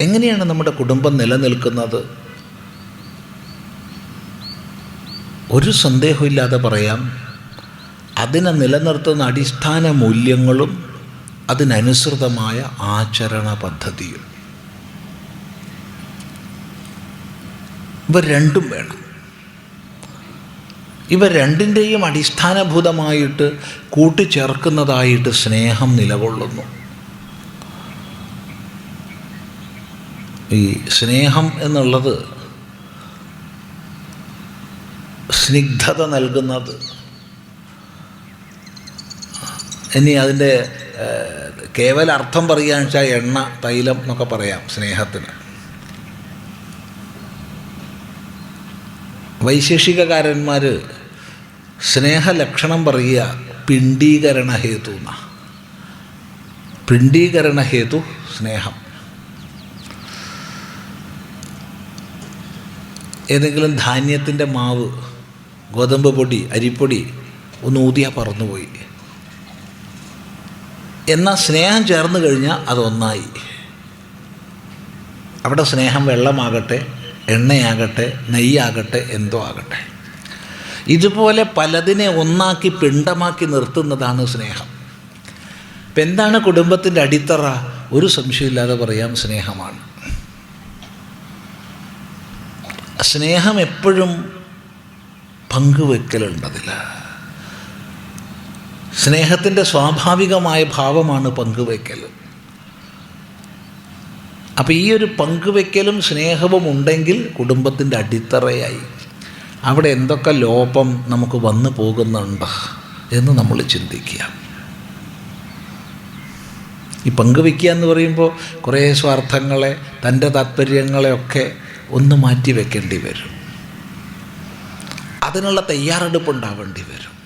എങ്ങനെയാണ് നമ്മുടെ കുടുംബം നിലനിൽക്കുന്നത്? ഒരു സന്ദേഹമില്ലാതെ പറയാം. അതിനെ നിലനിർത്തുന്ന അടിസ്ഥാന മൂല്യങ്ങളും അതിനനുസൃതമായ ആചരണ പദ്ധതിയും. ഇവ രണ്ടും വേണം. ഇവ രണ്ടിന്റെയും അടിസ്ഥാനഭൂതമായിട്ട് കൂട്ടിച്ചേർക്കുന്നതായിട്ട് സ്നേഹം നിലകൊള്ളുന്നു. ഈ സ്നേഹം എന്നുള്ളത് സ്നിഗ്ധത നൽകുന്നത്. ഇനി അതിന്റെ കേവല അർത്ഥം പറയുകയെന്ന് വെച്ചാൽ എണ്ണ തൈലം എന്നൊക്കെ പറയാം സ്നേഹത്തിന്. വൈശേഷികകാരന്മാർ സ്നേഹലക്ഷണം പറയുക പിണ്ടീകരണ ഹേതു എന്ന പിണ്ടീകരണ ഹേതു സ്നേഹം. ഏതെങ്കിലും ധാന്യത്തിന്റെ മാവ് ഗോതമ്പ് പൊടി അരിപ്പൊടി ഒന്ന് ഊതിയാൽ പറന്നുപോയി. എന്നാൽ സ്നേഹം ചേർന്ന് കഴിഞ്ഞാൽ അതൊന്നായി അവിടെ സ്നേഹം വെള്ളമാകട്ടെ എണ്ണയാകട്ടെ നെയ്യാകട്ടെ എന്തോ ആകട്ടെ. ഇതുപോലെ പലതിനെ ഒന്നാക്കി പിണ്ടമാക്കി നിർത്തുന്നതാണ് സ്നേഹം. ഇപ്പം എന്താണ് കുടുംബത്തിന്റെ അടിത്തറ? ഒരു സംശയമില്ലാതെ പറയാം സ്നേഹമാണ്. സ്നേഹം എപ്പോഴും പങ്കുവെക്കലുണ്ടതില്ല സ്നേഹത്തിന്റെ സ്വാഭാവികമായ ഭാവമാണ് പങ്കുവെക്കൽ അപ്പോൾ ഈ ഒരു പങ്കുവെക്കലും സ്നേഹവും ഉണ്ടെങ്കിൽ കുടുംബത്തിന്റെ അടിത്തറയായി. അവിടെ എന്തൊക്കെ ലോപം നമുക്ക് വന്നു പോകുന്നുണ്ട് എന്ന് നമ്മൾ ചിന്തിക്കുക. ഈ പങ്കുവെക്കുക എന്ന് പറയുമ്പോൾ കുറേ സ്വാർത്ഥങ്ങളെ തന്റെ താല്പര്യങ്ങളെയൊക്കെ ഒന്ന് മാറ്റി വെക്കേണ്ടി വരും. അതിനുള്ള തയ്യാറെടുപ്പ് ഉണ്ടാവേണ്ടി വരും.